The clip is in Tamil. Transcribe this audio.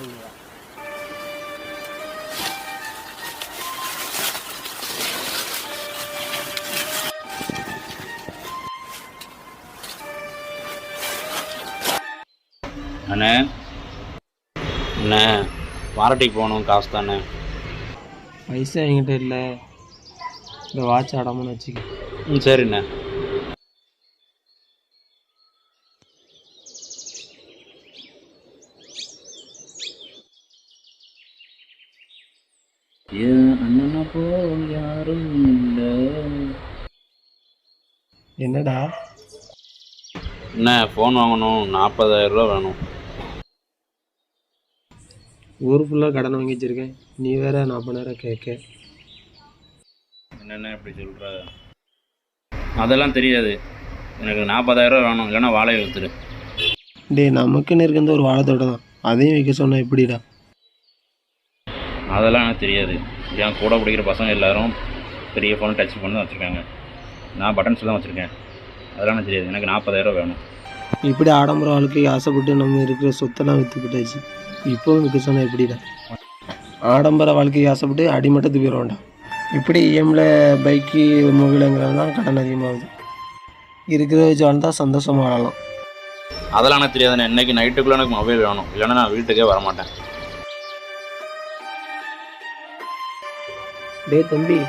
ஐயா அண்ணே. அண்ணே வாரட்டிக்கு போகணும் காசு தானே? பைசா என்கிட்ட இல்லை. இந்த வாட்ச் அடமான்னு வச்சுக்க. ம் சரிண்ணே. அண்ணனா யாரும் இல்லை. என்னடா? என்ன ஃபோன் வாங்கணும். நாற்பதாயிரம் ரூபா வேணும். ஊர் ஃபுல்லாக கடன் வாங்கி வச்சிருக்கேன். நீ வேற நாற்பதாயிரம் கேட்க. என்னென்ன இப்படி சொல்கிற அதெல்லாம் தெரியாது. எனக்கு நாற்பதாயிரம் ரூபா வேணும். இல்லைன்னா வாழை வித்துரு டேய் நமக்குன்னு இருக்கிறது ஒரு வாழைத்தோட்டம் தான். அதையும் வைக்க சொன்னா எப்படிடா? அதெல்லாம் எனக்கு தெரியாது. என் கூட பிடிக்கிற பசங்க எல்லாரும் பெரிய ஃபோன் டச் ஃபோன் தான் வச்சுருக்காங்க. நான் பட்டன்ஸ் தான் வச்சுருக்கேன். அதெல்லாம் எனக்கு தெரியாது. எனக்கு நாற்பதாயிரம் வேணும். இப்படி ஆடம்பர வாழ்க்கைக்கு ஆசைப்பட்டு நம்ம இருக்கிற சொத்தெல்லாம் விற்றுக்கிட்டாச்சு இப்போவும் விற்க சொன்னா எப்படிடா? ஆடம்பர வாழ்க்கைக்கு ஆசைப்பட்டு அடிமட்டத்துக்கு போயிடுவோம்டா இப்படி இஎம்ல பைக்கு மொபைலுங்கிறது தான் கடன் அதிகமாகுது. இருக்கிறத வச்சு வாழ்ந்தால் சந்தோஷமாக வாழலாம். அதெல்லாம் எனக்கு தெரியாதுண்ணே. இன்னைக்கு நைட்டுக்குள்ளே எனக்கு மொபைல் வேணும். இல்லைன்னா நான் வீட்டுக்கே வர மாட்டேன் டேய் தம்பி